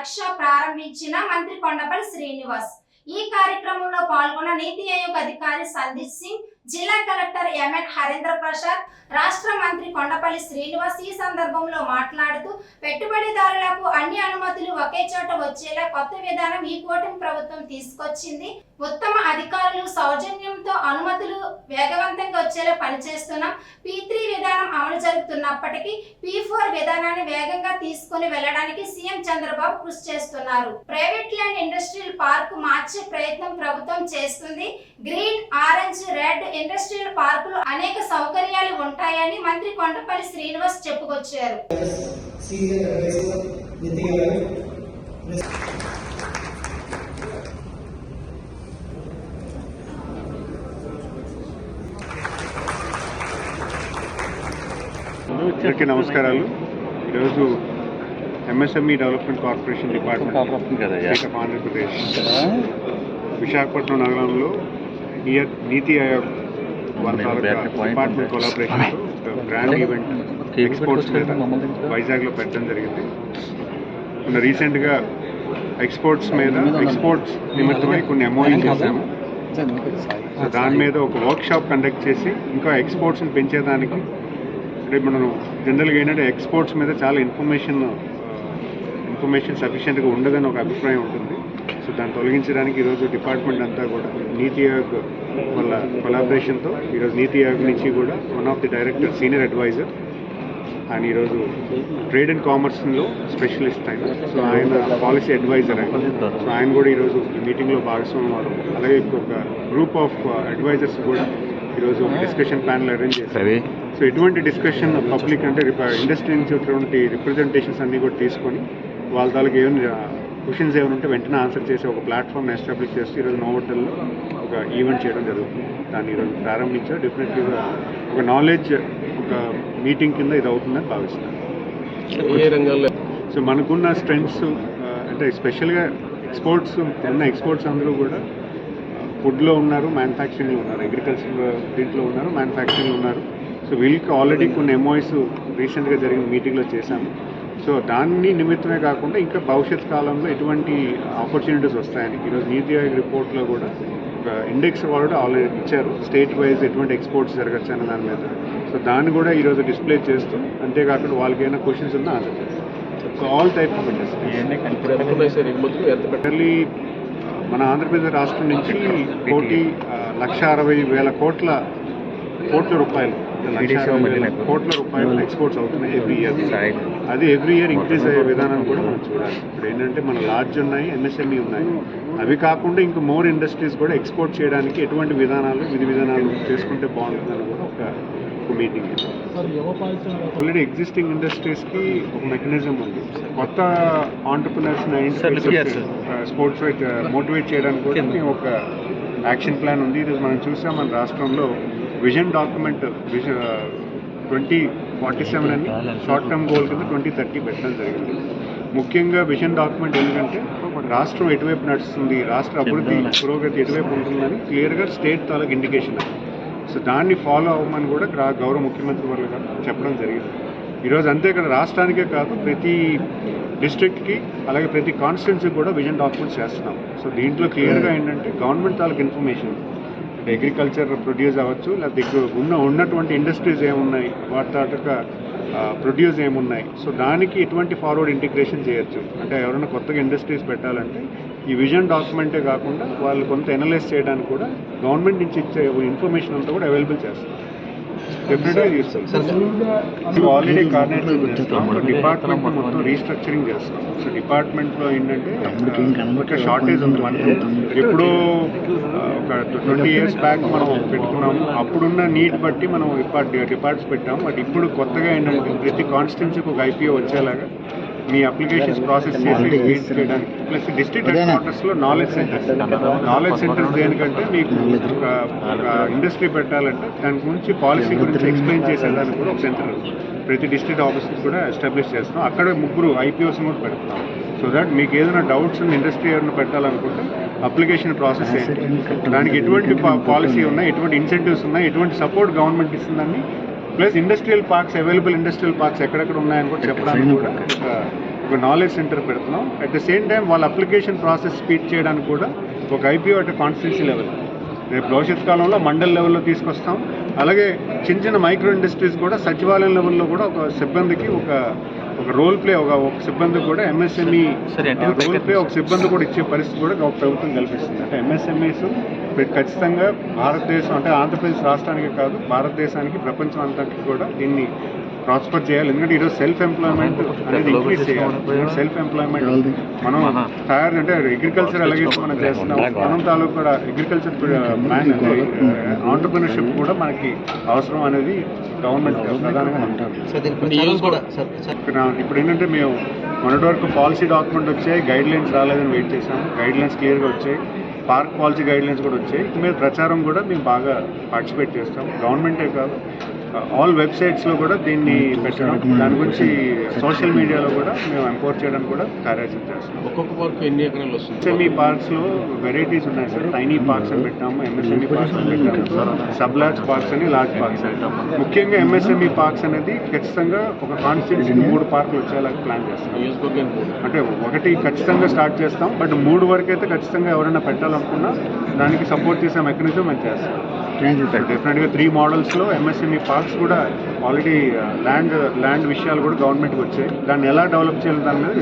MSM ప్రారంభించిన మంత్రి కొండపల్లి శ్రీనివాస్. ఈ కార్యక్రమంలో పాల్గొన్న నీతి ఆయోగ్ అధికారి సందీప్ సింగ్ జిల్లా కలెక్టర్ ఎంఎన్ హరేంద్ర ప్రసాద్ రాష్ట్ర మంత్రి కొండపల్లి శ్రీనివాస్ ఈ సందర్భంలో మాట్లాడుతూ పెట్టుబడిదారులకు అన్ని అనుమతులు ఒకే చోట వచ్చేలా కొత్త విధానం ఈ కూటమి ప్రభుత్వం తీసుకొచ్చింది. ఉత్తమ అధికారులు సౌజన్యంతో అనుమతులు వేగవంతంగా వచ్చేలా పనిచేస్తున్నాం పీ త్రీ విధానం అమలు జరుగుతున్నప్పటికీ పీ ఫోర్ విధానాన్ని వేగంగా తీసుకుని వెళ్ళడానికి సీఎం చంద్రబాబు కృషి చేస్తున్నారు. ప్రైవేట్ ల్యాండ్ ఇండస్ట్రియల్ పార్క్ మార్చే ప్రయత్నం ప్రభుత్వం చేస్తుంది. గ్రీన్ ఆరెంజ్ రెడ్ ఇండస్ట్రియల్ పార్కులు అనేక సౌకర్యాలు ఉంటాయని మంత్రి కొండపల్లి శ్రీనివాస్ చెప్పుకొచ్చారు సీనియర్ అడ్వైజర్ నితిన్ గారు అందరికీ నమస్కారాలు. ఈరోజు MSME development corporation department of Andhra Pradesh. Visakhapatnam నగరంలో near NITI Aayog department collaboration grand event exports మీద వైజాగ్లో పెట్టడం జరిగింది. మొన్న రీసెంట్గా ఎక్స్పోర్ట్స్ మీద ఎక్స్పోర్ట్స్ నిమిత్తమై కొన్ని ఎంఓయూ చేశాము. దాని మీద ఒక వర్క్ షాప్ కండక్ట్ చేసి ఇంకా ఎక్స్పోర్ట్స్ని పెంచేదానికి అంటే మనం జనరల్గా ఏంటంటే ఎక్స్పోర్ట్స్ మీద చాలా ఇన్ఫర్మేషన్ ఇన్ఫర్మేషన్ సఫిషియెంట్గా ఉండదని ఒక అభిప్రాయం ఉంటుంది. సో దాన్ని తొలగించడానికి ఈరోజు డిపార్ట్మెంట్ అంతా కూడా నీతి ఆయోగ్ వల్ల కొలాబరేషన్తో ఈరోజు నీతి ఆయోగ్ నుంచి కూడా one of the director senior advisor ఆయన ఈరోజు ట్రేడ్ అండ్ కామర్స్లో స్పెషలిస్ట్ ఆయన. సో ఆయన పాలసీ అడ్వైజర్ ఆయన. సో ఆయన కూడా ఈరోజు మీటింగ్లో భాగస్వామ్యం వారు అలాగే ఇంకొక గ్రూప్ ఆఫ్ అడ్వైజర్స్ కూడా ఈరోజు డిస్కషన్ ప్యానల్ అరేంజ్ చేశారు. సో ఎటువంటి డిస్కషన్ పబ్లిక్ అంటే ఇండస్ట్రీ నుంచి వచ్చినటువంటి రిప్రజెంటేషన్స్ అన్నీ కూడా తీసుకొని వాళ్ళ తాలూకు ఏమైనా క్వశ్చన్స్ ఏమైనా ఉంటే వెంటనే ఆన్సర్ చేసి ఒక ప్లాట్ఫామ్ ఎస్టాబ్లిష్ చేసి ఈరోజు నోవోటల్లో ఒక ఈవెంట్ చేయడం జరుగుతుంది. దాన్ని ఈరోజు ప్రారంభించారు. డెఫినెట్లీగా ఒక నాలెడ్జ్ ఒక మీటింగ్ కింద ఇది అవుతుందని భావిస్తున్నాను. ఏ రంగాల్లో? సో మనకున్న స్ట్రెంగ్స్ అంటే స్పెషల్గా ఎక్స్పోర్ట్స్ ఉన్న ఎక్స్పోర్ట్స్ అందరూ కూడా ఫుడ్లో ఉన్నారు మ్యానుఫ్యాక్చరింగ్లో ఉన్నారు అగ్రికల్చర్ దీంట్లో ఉన్నారు మ్యానుఫ్యాక్చరింగ్లో ఉన్నారు. సో వీళ్ళకి ఆల్రెడీ కొన్ని ఎంఓఎస్ రీసెంట్గా జరిగిన మీటింగ్లో చేశాము. సో దాన్ని నిమిత్తమే కాకుండా ఇంకా భవిష్యత్ కాలంలో ఎటువంటి ఆపర్చునిటీస్ వస్తాయని. ఈరోజు నీతి ఆయోగ్ రిపోర్ట్లో కూడా ఒక ఇండెక్స్ వాళ్ళు ఆల్రెడీ ఇచ్చారు. స్టేట్ వైజ్ ఎటువంటి ఎక్స్పోర్ట్స్ జరగచ్చు అన్న దాని మీద. సో దాన్ని కూడా ఈరోజు డిస్ప్లే చేస్తూ అంతేకాకుండా వాళ్ళకి ఏమైనా క్వశ్చన్స్ ఉన్నా ఆన్సర్ చేస్తారు so all type of industry మన ఆంధ్రప్రదేశ్ రాష్ట్రం నుంచి కోటి లక్ష అరవై వేల కోట్ల కోట్ల రూపాయలు కోట్ల రూపాయలు ఎక్స్పోర్ట్స్ అవుతున్నాయి ఎవ్రీ ఇయర్ అది ఎవ్రీ ఇయర్ ఇంక్రీజ్ అయ్యే విధానం కూడా మనం చూడాలి. ఇప్పుడు ఏంటంటే మన లార్జ్ ఉన్నాయి ఎంఎస్ఎంఈ ఉన్నాయి. అవి కాకుండా ఇంకా మోర్ ఇండస్ట్రీస్ కూడా ఎక్స్పోర్ట్ చేయడానికి ఎటువంటి విధానాలు విధి విధానాలు చేసుకుంటే బాగుంటుందని కూడా ఒక మీటింగ్ ఆల్రెడీ ఎగ్జిస్టింగ్ ఇండస్ట్రీస్కి ఒక మెకానిజం ఉంది. కొత్త ఆంటర్ప్రినర్స్ని ఐడెంటిఫై స్పోర్ట్స్ మోటివేట్ చేయడానికి కూడా ఒక యాక్షన్ ప్లాన్ ఉంది. ఇది మనం చూసాం మన రాష్ట్రంలో vision document vision twenty forty seven అని షార్ట్ టర్మ్ గోల్ కింద ట్వంటీ థర్టీ పెట్టడం జరిగింది. ముఖ్యంగా విజన్ డాక్యుమెంట్ ఎందుకంటే రాష్ట్రం ఎటువైపు నడుస్తుంది రాష్ట్ర అభివృద్ధి పురోగతి ఎటువైపు ఉంటుందని క్లియర్గా స్టేట్ తాలూకు ఇండికేషన్ సో దాన్ని ఫాలో అవ్వమని కూడా గౌరవ ముఖ్యమంత్రి గారు చెప్పడం జరిగింది. ఈరోజు అంతే కదా రాష్ట్రానికే కాదు ప్రతి డిస్ట్రిక్ట్కి అలాగే ప్రతి కాన్స్టిట్యున్సీకి కూడా విజన్ డాక్యుమెంట్స్ చేస్తున్నాం. సో దీంట్లో క్లియర్గా ఏంటంటే గవర్నమెంట్ తాలూకు ఇన్ఫర్మేషన్ అగ్రికల్చర్ ప్రొడ్యూస్ అవ్వచ్చు లేకపోతే ఉన్న ఉన్నటువంటి ఇండస్ట్రీస్ ఏమున్నాయి వాటి తాలూకా ప్రొడ్యూస్ ఏమున్నాయి. సో దానికి ఎటువంటి ఫార్వర్డ్ ఇంటిగ్రేషన్ చేయొచ్చు. అంటే ఎవరైనా కొత్తగా ఇండస్ట్రీస్ పెట్టాలంటే ఈ విజన్ డాక్యుమెంటే కాకుండా వాళ్ళు కొంత ఎనలైజ్ చేయడానికి కూడా గవర్నమెంట్ నుంచి ఇచ్చే ఇన్ఫర్మేషన్ అంతా కూడా అవైలబుల్ చేస్తారు. డెఫినెట్గా ఆల్రెడీ డిపార్ట్మెంట్ మొత్తం రీస్ట్రక్చరింగ్ చేస్తాం. సో డిపార్ట్మెంట్లో ఏంటంటే ఒక షార్టేజ్ ఉంది మనకి. ఎప్పుడో ఆ, ఒక ట్వంటీ ఇయర్స్ బ్యాక్ మనం పెట్టుకున్నాము. అప్పుడున్న నీడ్ బట్టి మనం డిపార్ట్ డిపార్ట్స్ పెట్టాము. బట్ ఇప్పుడు కొత్తగా ఏంటంటే ప్రతి కాన్స్టిట్యున్సీకి ఒక ఐపీఓ వచ్చేలాగా మీ అప్లికేషన్స్ ప్రాసెస్ చేసి చేయడానికి. ప్లస్ డిస్ట్రిక్ట్ హెడ్ క్వార్టర్స్లో నాలెడ్జ్ సెంటర్స్ నాలెడ్జ్ సెంటర్స్ దేనికంటే మీకు ఒక ఇండస్ట్రీ పెట్టాలంటే దాని గురించి పాలసీ గురించి ఎక్స్ప్లెయిన్ చేసేదానికి కూడా ఒక సెంటర్ ప్రతి డిస్ట్రిక్ట్ ఆఫీసెస్ కూడా ఎస్టాబ్లిష్ చేస్తున్నాం. అక్కడ ముగ్గురు ఐపీఓస్ కూడా పెడుతున్నాం. సో దట్ మీకు ఏదైనా డౌట్స్ ఇండస్ట్రీ ఏమైనా పెట్టాలనుకుంటే అప్లికేషన్ ప్రాసెస్ ఏంటి? దానికి ఎటువంటి పాలసీ ఉన్నాయి ఎటువంటి ఇన్సెంటివ్స్ ఉన్నాయి ఎటువంటి సపోర్ట్ గవర్నమెంట్ ఇస్తుందని plus industrial parks available industrial parks ఎక్కడెక్కడ ఉన్నాయని కూడా చెప్పడానికి కూడా ఒక ఒక నాలెడ్జ్ సెంటర్ పెడుతున్నాం. అట్ ద సేమ్ టైం వాళ్ళ అప్లికేషన్ ప్రాసెస్ స్పీడ్ చేయడానికి కూడా ఒక ఐపీఓ అంటే కాన్స్టిట్యున్సీ లెవెల్ రేపు భవిష్యత్ కాలంలో మండల్ లెవెల్లో తీసుకొస్తాం. అలాగే చిన్న చిన్న మైక్రో ఇండస్ట్రీస్ కూడా సచివాలయం లెవెల్లో కూడా ఒక సిబ్బందికి ఒక ఒక రోల్ ప్లే ఒక ఒక సిబ్బందికి కూడా ఎంఎస్ఎంఈ రోల్ ప్లే ఒక సిబ్బంది కూడా ఇచ్చే పరిస్థితి కూడా ప్రభుత్వం కల్పిస్తుంది. అంటే ఎంఎస్ఎంఈస్ ఖచ్చితంగా భారతదేశం అంటే ఆంధ్రప్రదేశ్ రాష్ట్రానికి కాదు భారతదేశానికి ప్రపంచం అంతటికి కూడా దీన్ని ప్రాస్పర్ చేయాలి. ఎందుకంటే ఈరోజు సెల్ఫ్ ఎంప్లాయ్మెంట్ అనేది ఇంక్రీజ్ చేయాలి. సెల్ఫ్ ఎంప్లాయ్మెంట్ మనం తయారు అంటే అగ్రికల్చర్ ఎలాగైతే మనం చేస్తున్నాం మనం తాలూకు కూడా అగ్రికల్చర్ మ్యాన్ ఆంటర్ప్రినర్షిప్ కూడా మనకి అవసరం అనేది గవర్నమెంట్ ప్రధానంగా ఉంటుంది. సార్ దీని ప్రచారం కూడా సార్ సార్. ఇక్కడ ఇప్పుడు ఏంటంటే మేము మొన్నటి వరకు పాలసీ డాక్యుమెంట్ వచ్చాయి గైడ్ లైన్స్ రాలేదని వెయిట్ చేసాము గైడ్ లైన్స్ క్లియర్గా వచ్చాయి. పార్క్ పాలసీ గైడ్ లైన్స్ కూడా వచ్చాయి. ఇక మీద ప్రచారం కూడా మేము బాగా పార్టిసిపేట్ చేస్తాం. గవర్నమెంటే కాదు ఆల్ వెబ్సైట్స్లో కూడా దీన్ని పెట్టడం దాని గురించి సోషల్ మీడియాలో కూడా మేము ఎంపోర్ చేయడానికి కూడా కార్యాచరణ చేస్తాం ఒక్కొక్క పార్క్ ఎన్ని ఎకరాలు వస్తుంది? ఎంఎస్ఎంఈ పార్క్స్లో వెరైటీస్ ఉన్నాయి సార్. టైనీ పార్క్స్ అని పెట్టాము ఎంఎస్ఎంఈ పార్క్స్ అని పెట్టాము సబ్ లార్జ్ పార్క్స్ అని లార్జ్ పార్క్స్ అని. ముఖ్యంగా ఎంఎస్ఎంఈ పార్క్స్ అనేది ఖచ్చితంగా ఒక కాన్స్టిట్యూన్సీకి మూడు పార్కులు వచ్చేలా ప్లాన్ చేస్తాం. అంటే ఒకటి ఖచ్చితంగా స్టార్ట్ చేస్తాం బట్ మూడు వరకు అయితే ఖచ్చితంగా ఎవరైనా పెట్టాలనుకున్నా దానికి సపోర్ట్ చేసే మెకానిజం మేము చేస్తాం. డెఫినెట్గా త్రీ మోడల్స్లో ఎంఎస్ఎంఈ పార్క్స్ కూడా ఆల్రెడీ ల్యాండ్ ల్యాండ్ విషయాలు కూడా గవర్నమెంట్కి వచ్చాయి. దాన్ని ఎలా డెవలప్ చేయాలి దాని మీద